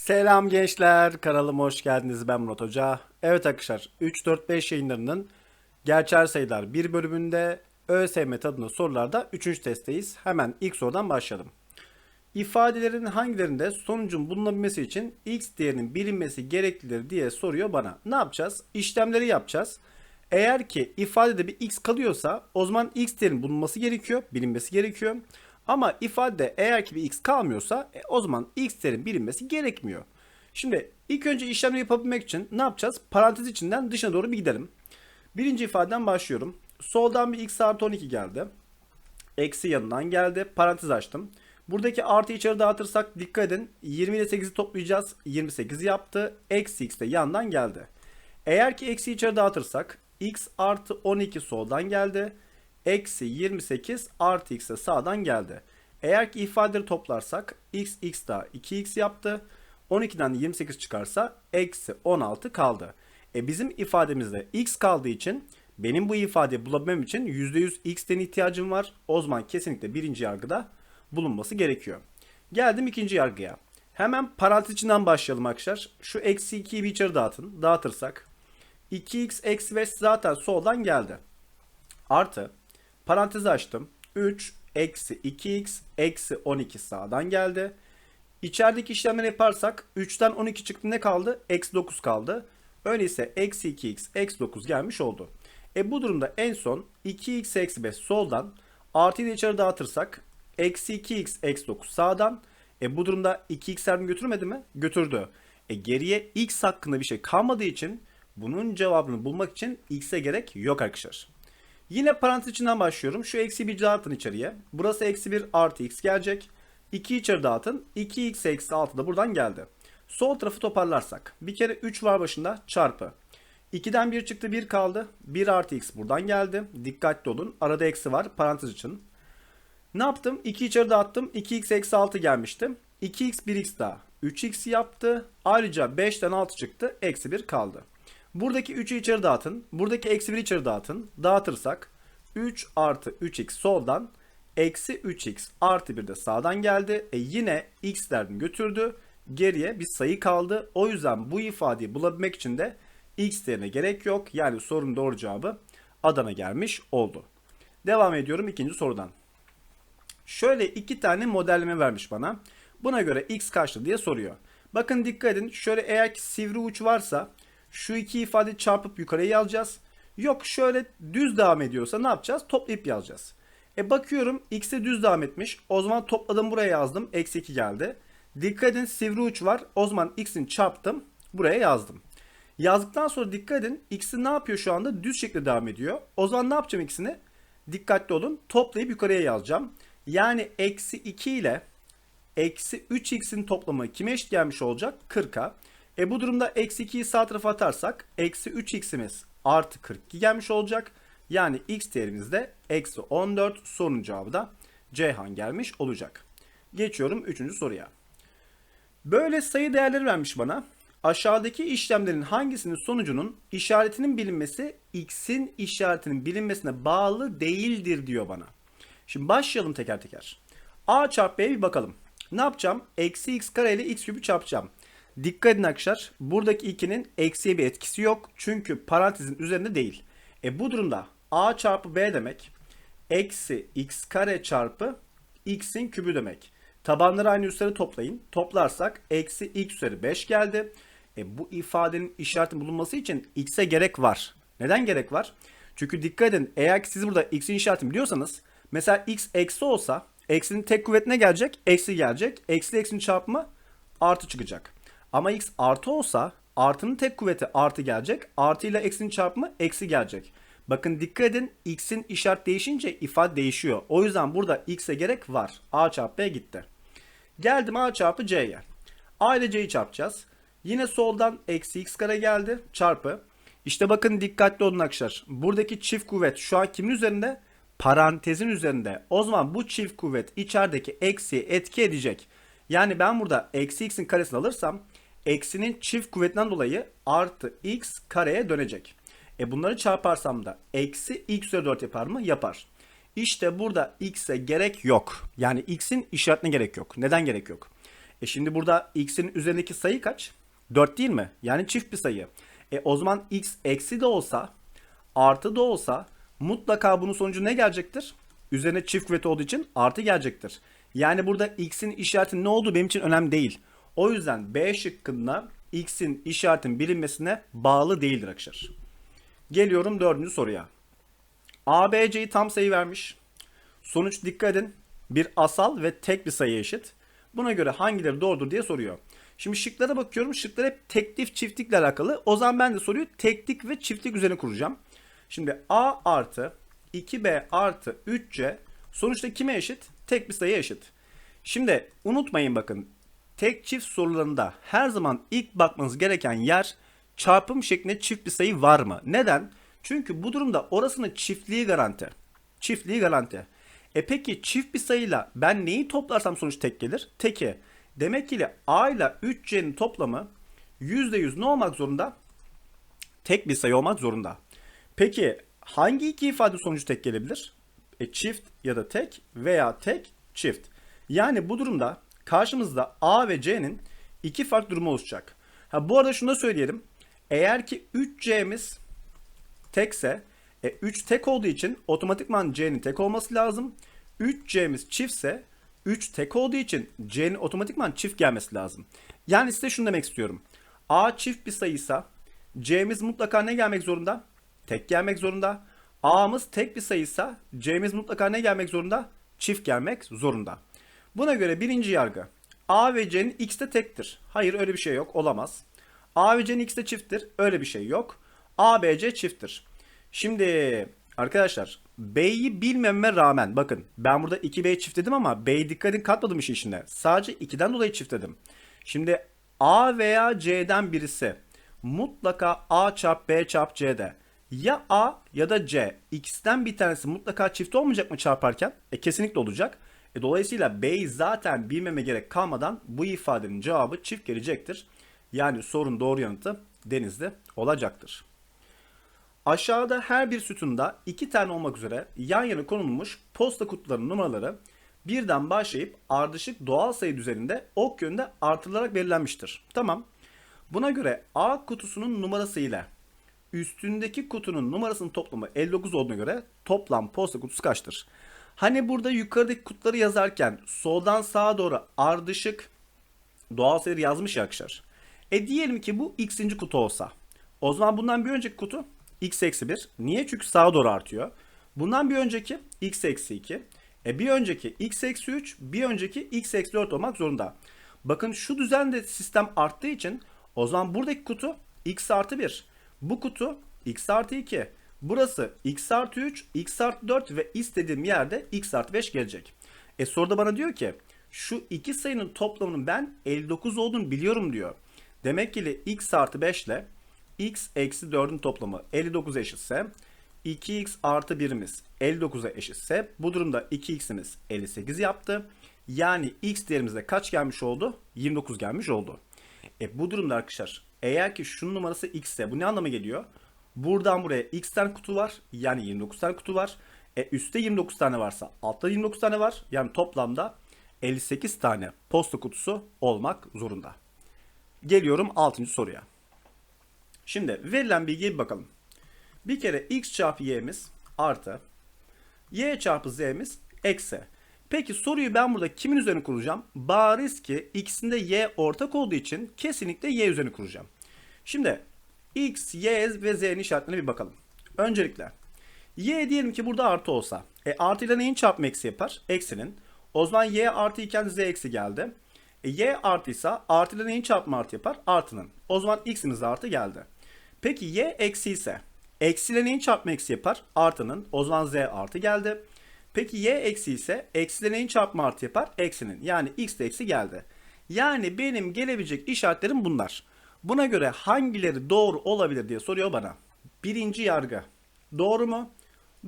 Selam gençler, kanalıma hoş geldiniz. Ben Murat Hoca. Evet arkadaşlar, 3-4-5 yayınlarının gerçel sayılar bir bölümünde ÖSYM tadında sorularda 3. testteyiz. Hemen ilk sorudan başlayalım. İfadelerin hangilerinde sonucun bulunabilmesi için x değerinin bilinmesi gereklidir diye soruyor bana. Ne yapacağız? İşlemleri yapacağız. Eğer ki ifadede bir x kalıyorsa o zaman x değerinin bulunması gerekiyor, bilinmesi gerekiyor. Ama ifadede eğer ki bir x kalmıyorsa e, o zaman x değerinin bilinmesi gerekmiyor. Şimdi ilk önce işlemleri yapabilmek için ne yapacağız? Parantez içinden dışına doğru bir gidelim. Birinci ifadeden başlıyorum. Soldan bir x artı 12 geldi. Eksi yanından geldi. Parantez açtım. Buradaki artı içeri dağıtırsak dikkat edin. 20 ile 8'i toplayacağız. 28 yaptı. Eksi x de yandan geldi. Eğer ki eksi içeri dağıtırsak x artı 12 soldan geldi. Eksi 28 artı x de sağdan geldi. Eğer ki ifadeleri toplarsak x x daha 2x yaptı. 12'den de 28 çıkarsa eksi 16 kaldı. E bizim ifademizde x kaldığı için benim bu ifadeyi bulabilmem için %100 x'ten ihtiyacım var. O zaman kesinlikle birinci yargıda bulunması gerekiyor. Geldim ikinci yargıya. Hemen parantez içinden başlayalım arkadaşlar. Şu eksi 2'yi bir içeri dağıtın. Dağıtırsak 2x eksi 5 zaten soldan geldi. Artı parantezi açtım. 3 eksi 2x eksi 12 sağdan geldi. İçerideki işlemleri yaparsak 3'ten 12 çıktı ne kaldı? Eksi 9 kaldı. Öyleyse eksi 2x eksi 9 gelmiş oldu. E bu durumda en son 2x eksi 5 soldan artıyı da içeri dağıtırsak eksi 2x eksi 9 sağdan. E bu durumda 2x yardım götürmedi mi? Götürdü. E geriye x hakkında bir şey kalmadığı için bunun cevabını bulmak için x'e gerek yok arkadaşlar. Yine parantez içinden başlıyorum. Şu eksi 1 dağıtın içeriye. Burası eksi 1 artı x gelecek. 2 içeri dağıtın. 2x eksi 6 da buradan geldi. Sol tarafı toparlarsak. Bir kere 3 var başında çarpı. 2'den 1 çıktı 1 kaldı. 1 artı x buradan geldi. Dikkatli olun. Arada eksi var parantez için. Ne yaptım? 2 içeri dağıttım. 2x eksi 6 gelmişti. 2x 1x daha. 3x yaptı. Ayrıca 5'ten 6 çıktı. Eksi 1 kaldı. Buradaki 3'ü içeri dağıtın. Buradaki eksi 1'i içeri dağıtın. Dağıtırsak 3 artı 3x soldan eksi 3x artı 1 de sağdan geldi. E yine x'lerini götürdü. Geriye bir sayı kaldı. O yüzden bu ifadeyi bulabilmek için de x değerine gerek yok. Yani sorunun doğru cevabı Adana gelmiş oldu. Devam ediyorum ikinci sorudan. Şöyle iki tane modelleme vermiş bana. Buna göre x kaçtı diye soruyor. Bakın dikkat edin. Şöyle eğer ki sivri uç varsa şu iki ifade çarpıp yukarıya yazacağız. Yok şöyle düz devam ediyorsa ne yapacağız? Toplayıp yazacağız. E bakıyorum x'e düz devam etmiş. O zaman topladım buraya yazdım. Eksi 2 geldi. Dikkat edin sivri uç var. O zaman x'in çarptım. Buraya yazdım. Yazdıktan sonra dikkat edin. X'i ne yapıyor şu anda? Düz şekilde devam ediyor. O zaman ne yapacağım x'ini? Dikkatli olun. Toplayıp yukarıya yazacağım. Yani eksi 2 ile eksi 3x'in toplamı kime eşit gelmiş olacak? 40'a. E bu durumda eksi 2'yi sağ tarafa atarsak eksi 3x'imiz artı 42 gelmiş olacak. Yani x değerimiz de eksi 14 sorunun cevabı da Ceyhan gelmiş olacak. Geçiyorum 3. soruya. Böyle sayı değerleri vermiş bana. Aşağıdaki işlemlerin hangisinin sonucunun işaretinin bilinmesi x'in işaretinin bilinmesine bağlı değildir diyor bana. Şimdi başlayalım teker teker. a çarpı b'ye bir bakalım. Ne yapacağım? Eksi x kare ile x küpü çarpacağım. Dikkat edin arkadaşlar. Buradaki 2'nin eksiye bir etkisi yok. Çünkü parantezin üzerinde değil. E bu durumda a çarpı b demek eksi x kare çarpı x'in kübü demek. Tabanları aynı üstleri toplayın. Toplarsak eksi x üzeri 5 geldi. E bu ifadenin işaretin bulunması için x'e gerek var. Neden gerek var? Çünkü dikkat edin eğer ki siz burada x'in işaretini biliyorsanız mesela x eksi olsa eksinin tek kuvvetine gelecek eksi gelecek. Eksi eksinin çarpımı artı çıkacak. Ama x artı olsa artının tek kuvveti artı gelecek. Artı ile eksinin çarpımı eksi gelecek. Bakın dikkat edin x'in işaret değişince ifade değişiyor. O yüzden burada x'e gerek var. a çarpı b gitti. Geldim a çarpı c'ye. a ile c'yi çarpacağız. Yine soldan eksi x kare geldi çarpı. İşte bakın dikkatli olun arkadaşlar. Buradaki çift kuvvet şu an kimin üzerinde? Parantezin üzerinde. O zaman bu çift kuvvet içerideki eksiye etki edecek. Yani ben burada eksi x'in karesini alırsam eksinin çift kuvvetinden dolayı artı x kareye dönecek. E bunları çarparsam da eksi x üzeri 4 yapar mı? Yapar. İşte burada x'e gerek yok. Yani x'in işaretine gerek yok. Neden gerek yok? E şimdi burada x'in üzerindeki sayı kaç? 4 değil mi? Yani çift bir sayı. E o zaman x eksi de olsa artı da olsa mutlaka bunun sonucu ne gelecektir? Üzerine çift kuvveti olduğu için artı gelecektir. Yani burada x'in işareti ne olduğu benim için önemli değil. O yüzden B şıkkında x'in işaretin bilinmesine bağlı değildir arkadaşlar. Geliyorum dördüncü soruya. A, B, C'yi tam sayı vermiş. Sonuç dikkat edin. Bir asal ve tek bir sayı eşit. Buna göre hangileri doğrudur diye soruyor. Şimdi şıklara bakıyorum. Şıklar hep teklik çiftlikle alakalı. O zaman ben de soruyu teklik ve çiftlik üzerine kuracağım. Şimdi A artı 2B artı 3C sonuçta kime eşit? Tek bir sayı eşit. Şimdi unutmayın bakın. Tek çift sorularında her zaman ilk bakmanız gereken yer çarpım şeklinde çift bir sayı var mı? Neden? Çünkü bu durumda orasının çiftliği garanti. Çiftliği garanti. E peki çift bir sayıyla ben neyi toplarsam sonuç tek gelir? Teki. Demek ki A ile 3C'nin toplamı %100 ne olmak zorunda? Tek bir sayı olmak zorunda. Peki hangi iki ifade sonucu tek gelebilir? E, çift ya da tek veya tek çift. Yani bu durumda karşımızda A ve C'nin iki farklı durumu oluşacak. Ha, bu arada şunu da söyleyelim. Eğer ki 3C'miz tekse e, 3 tek olduğu için otomatikman C'nin tek olması lazım. 3C'miz çiftse 3 tek olduğu için C'nin otomatikman çift gelmesi lazım. Yani size şunu demek istiyorum. A çift bir sayıysa C'miz mutlaka ne gelmek zorunda? Tek gelmek zorunda. A'mız tek bir sayıysa C'miz mutlaka ne gelmek zorunda? Çift gelmek zorunda. Buna göre birinci yargı. A ve C'nin x'te tektir. Hayır öyle bir şey yok. Olamaz. A ve C'nin x'te çifttir. Öyle bir şey yok. A, B, C çifttir. Şimdi arkadaşlar B'yi bilmeme rağmen bakın ben burada 2B çift dedim ama B'yi dikkat edin katmadım işin içine. Sadece 2'den dolayı çift dedim. Şimdi A veya C'den birisi mutlaka A çarp B çarp C'de ya A ya da C X'ten bir tanesi mutlaka çift olmayacak mı çarparken? E kesinlikle olacak. E, dolayısıyla B'yi zaten bilmeme gerek kalmadan bu ifadenin cevabı çift gelecektir. Yani sorun doğru yanıtı denizli olacaktır. Aşağıda her bir sütunda iki tane olmak üzere yan yana konulmuş posta kutularının numaraları birden başlayıp ardışık doğal sayı düzeninde ok yönünde artırılarak belirlenmiştir. Tamam. Buna göre A kutusunun numarası ile üstündeki kutunun numarasının toplamı 59 olduğuna göre toplam posta kutusu kaçtır? Hani burada yukarıdaki kutuları yazarken soldan sağa doğru ardışık doğal sayıları yazmış ya arkadaşlar. E diyelim ki bu x'inci kutu olsa. O zaman bundan bir önceki kutu x eksi 1. Niye? Çünkü sağa doğru artıyor. Bundan bir önceki x eksi 2. E bir önceki x eksi 3, bir önceki x eksi 4 olmak zorunda. Bakın şu düzende sistem arttığı için o zaman buradaki kutu x artı 1. Bu kutu x artı 2. Burası x artı 3, x artı 4 ve istediğim yerde x artı 5 gelecek. E soruda bana diyor ki şu iki sayının toplamının ben 59 olduğunu biliyorum diyor. Demek ki x artı 5 ile x eksi 4'ün toplamı 59 eşitse 2x artı 1'imiz 59'a eşitse bu durumda 2x'imiz 58 yaptı. Yani x değerimizde kaç gelmiş oldu? 29 gelmiş oldu. E bu durumda arkadaşlar eğer ki şunun numarası x ise bu ne anlama geliyor? Buradan buraya x tane kutu var. Yani 29 tane kutu var. E üstte 29 tane varsa altta 29 tane var. Yani toplamda 58 tane posta kutusu olmak zorunda. Geliyorum 6. soruya. Şimdi verilen bilgiye bir bakalım. Bir kere x çarpı y'miz artı y çarpı z'miz eksi. Peki soruyu ben burada kimin üzerine kuracağım? Bariz ki ikisinde y ortak olduğu için kesinlikle y üzerine kuracağım. Şimdi x, y ve z'nin işaretlerine bir bakalım. Öncelikle y diyelim ki burada artı olsa. E artı ile neyin çarpma eksi yapar? Eksinin. O zaman y artı iken z eksi geldi. E, y artıysa artı ile neyin çarpma artı yapar? Artının. O zaman x'imiz artı geldi. Peki y eksi ise eksi ile neyin çarpma eksi yapar? Artının. O zaman z artı geldi. Peki y eksi ise eksi ile neyin çarpma artı yapar? Eksinin. Yani x de eksi geldi. Yani benim gelebilecek işaretlerim bunlar. Buna göre hangileri doğru olabilir diye soruyor bana. Birinci yargı. Doğru mu?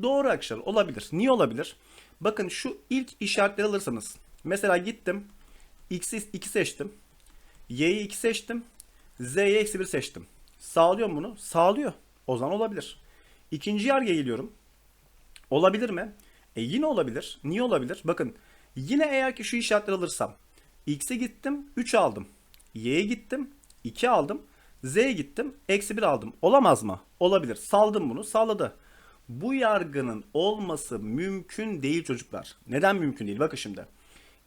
Doğru arkadaşlar olabilir. Niye olabilir? Bakın şu ilk işaretleri alırsanız. Mesela gittim. X'i 2 seçtim. Y'yi 2 seçtim. Z'ye eksi 1 seçtim. Sağlıyor mu bunu? Sağlıyor. O zaman olabilir. İkinci yargıya geliyorum. Olabilir mi? E yine olabilir. Niye olabilir? Bakın yine eğer ki şu işaretleri alırsam X'e gittim 3 aldım. Y'ye gittim 2 aldım. Z'ye gittim eksi 1 aldım. Olamaz mı? Olabilir. Saldım bunu sağladı. Bu yargının olması mümkün değil çocuklar. Neden mümkün değil? Bakın şimdi.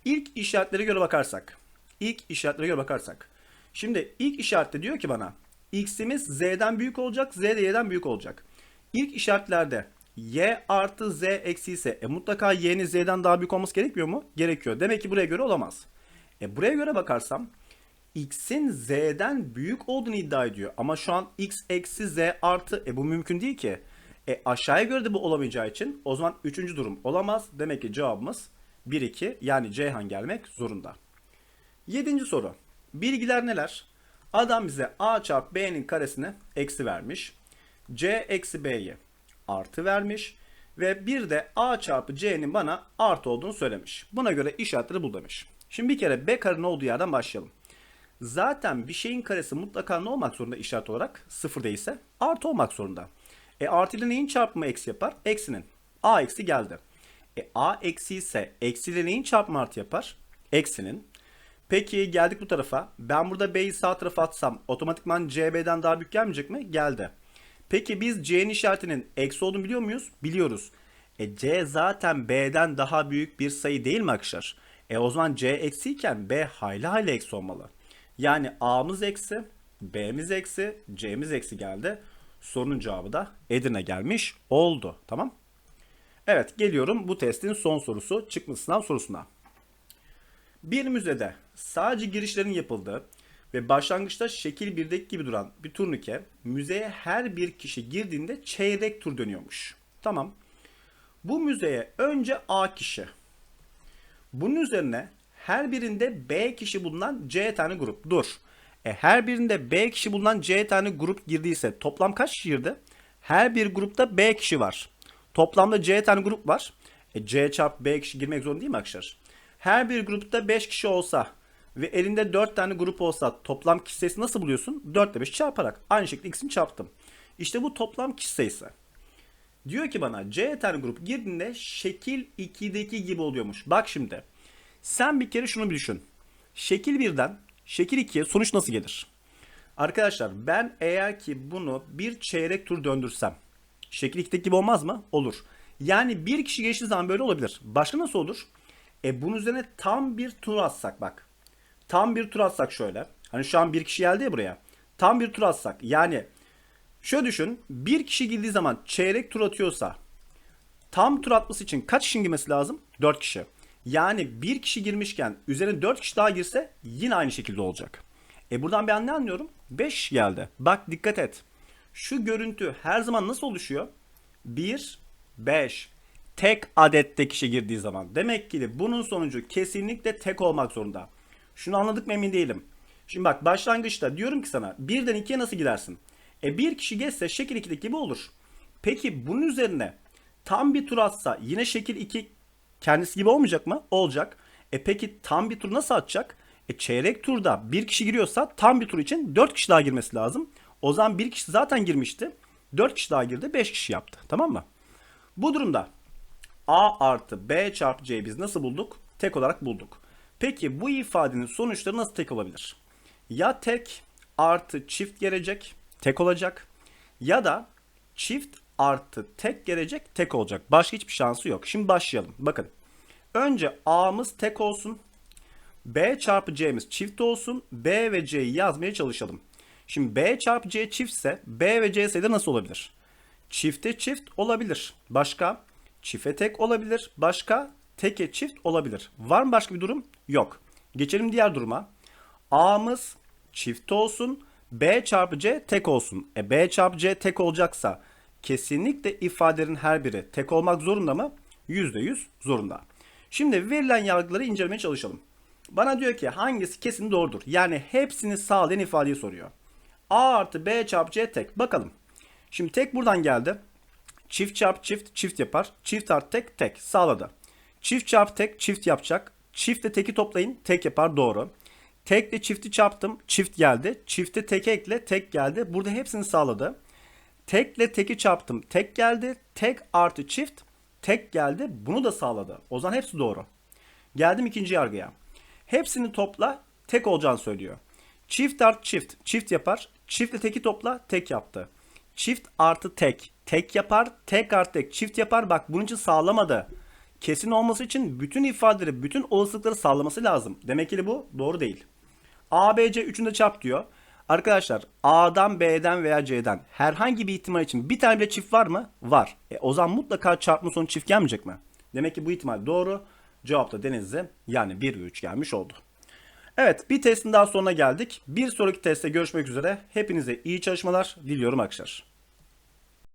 İlk işaretlere göre bakarsak. ilk işaretlere göre bakarsak. Şimdi ilk işarette diyor ki bana x'imiz z'den büyük olacak, z de y'den büyük olacak. İlk işaretlerde y artı z eksi ise e, mutlaka y'nin z'den daha büyük olması gerekmiyor mu? Gerekiyor. Demek ki buraya göre olamaz. E, buraya göre bakarsam x'in z'den büyük olduğunu iddia ediyor. Ama şu an x eksi z artı e bu mümkün değil ki. E aşağıya göre de bu olamayacağı için o zaman üçüncü durum olamaz. Demek ki cevabımız 1 2 yani Ceyhan gelmek zorunda. Yedinci soru. Bilgiler neler? Adam bize a çarpı b'nin karesine eksi vermiş. c eksi b'yi artı vermiş. Ve bir de a çarpı c'nin bana artı olduğunu söylemiş. Buna göre işaretleri bul demiş. Şimdi bir kere b karenin olduğu yerden başlayalım. Zaten bir şeyin karesi mutlaka ne olmak zorunda işaret olarak? Sıfır değilse artı olmak zorunda. E artı ile neyin çarpımı eksi yapar? Eksinin. A eksi geldi. E A eksi ise eksi ile neyin çarpımı artı yapar? Eksinin. Peki geldik bu tarafa. Ben burada B'yi sağ tarafa atsam otomatikman CB'den daha büyük gelmeyecek mi? Geldi. Peki biz C'nin işaretinin eksi olduğunu biliyor muyuz? Biliyoruz. E C zaten B'den daha büyük bir sayı değil mi arkadaşlar? E o zaman C eksiyken B hayli hayli eksi olmalı. Yani A'mız eksi, B'miz eksi, C'miz eksi geldi. Sorunun cevabı da Edirne gelmiş oldu. Tamam. Evet geliyorum bu testin son sorusu çıkmış sınav sorusuna. Bir müzede sadece girişlerin yapıldığı ve başlangıçta şekil 1'deki gibi duran bir turnike müzeye her bir kişi girdiğinde çeyrek tur dönüyormuş. Tamam. Bu müzeye önce A kişi. Bunun üzerine her birinde B kişi bulunan C tane grup. Dur. E, her birinde B kişi bulunan C tane grup girdiyse toplam kaç kişi girdi? Her bir grupta B kişi var. Toplamda C tane grup var. E, C çarpı B kişi girmek zorunda değil mi arkadaşlar? Her bir grupta 5 kişi olsa ve elinde 4 tane grup olsa toplam kişi sayısı nasıl buluyorsun? 4 ile 5 çarparak. Aynı şekilde ikisini çarptım. İşte bu toplam kişi sayısı. Diyor ki bana C tane grup girdiğinde şekil 2'deki gibi oluyormuş. Bak şimdi. Sen bir kere şunu bir düşün. Şekil 1'den şekil 2'ye sonuç nasıl gelir? Arkadaşlar ben eğer ki bunu bir çeyrek tur döndürsem şekil 2'deki gibi olmaz mı? Olur. Yani bir kişi geçtiği zaman böyle olabilir. Başka nasıl olur? E bunun üzerine tam bir tur atsak bak. Tam bir tur atsak şöyle. Hani şu an bir kişi geldi ya buraya. Tam bir tur atsak. Yani şöyle düşün. Bir kişi girdiği zaman çeyrek tur atıyorsa tam tur atması için kaç kişinin girmesi lazım? 4 kişi. Yani bir kişi girmişken üzerine 4 kişi daha girse yine aynı şekilde olacak. E buradan ben ne anlıyorum? 5 geldi. Bak dikkat et. Şu görüntü her zaman nasıl oluşuyor? 1, 5. Tek adette kişi girdiği zaman. Demek ki de bunun sonucu kesinlikle tek olmak zorunda. Şunu anladık mı emin değilim. Şimdi bak başlangıçta diyorum ki sana birden ikiye nasıl gidersin? E bir kişi geçse şekil 2'deki gibi olur. Peki bunun üzerine tam bir tur atsa yine şekil 2 kendisi gibi olmayacak mı? Olacak. E peki tam bir tur nasıl atacak? E çeyrek turda bir kişi giriyorsa tam bir tur için 4 kişi daha girmesi lazım. O zaman bir kişi zaten girmişti. 4 kişi daha girdi 5 kişi yaptı. Tamam mı? Bu durumda A artı B çarpı C biz nasıl bulduk? Tek olarak bulduk. Peki bu ifadenin sonuçları nasıl tek olabilir? Ya tek artı çift gelecek tek olacak ya da çift artı tek gelecek tek olacak. Başka hiçbir şansı yok. Şimdi başlayalım. Bakın. Önce A'mız tek olsun. B çarpı C'miz çift olsun. B ve C'yi yazmaya çalışalım. Şimdi B çarpı C çiftse B ve C sayıda nasıl olabilir? Çifte çift olabilir. Başka? Çifte tek olabilir. Başka? Teke çift olabilir. Var mı başka bir durum? Yok. Geçelim diğer duruma. A'mız çift olsun. B çarpı C tek olsun. E B çarpı C tek olacaksa kesinlikle ifadelerin her biri tek olmak zorunda mı? %100 zorunda. Şimdi verilen yargıları incelemeye çalışalım. Bana diyor ki hangisi kesin doğrudur? Yani hepsini sağlayan ifadeyi soruyor. A artı B çarpı C tek. Bakalım. Şimdi tek buradan geldi. Çift çarpı çift çift yapar. Çift artı tek tek sağladı. Çift çarpı tek çift yapacak. Çiftle teki toplayın tek yapar doğru. Tekle çifti çarptım çift geldi. Çifte teke ekle tek geldi. Burada hepsini sağladı. Tekle teki çarptım tek geldi. Tek artı çift tek geldi. Bunu da sağladı. O zaman hepsi doğru. Geldim ikinci yargıya. Hepsini topla tek olacağını söylüyor. Çift artı çift çift yapar. Çiftle teki topla tek yaptı. Çift artı tek tek yapar. Tek artı tek çift yapar. Bak bunun için sağlamadı. Kesin olması için bütün ifadeleri, bütün olasılıkları sağlaması lazım. Demek ki bu doğru değil. A, B, C üçünü de çarp diyor. Arkadaşlar A'dan, B'den veya C'den herhangi bir ihtimal için bir tane bile çift var mı? Var. E, o zaman mutlaka çarpma sonu çift gelmeyecek mi? Demek ki bu ihtimal doğru. Cevap da Denizli yani 1 ve 3 gelmiş oldu. Evet bir testin daha sonuna geldik. Bir sonraki testte görüşmek üzere. Hepinize iyi çalışmalar diliyorum arkadaşlar.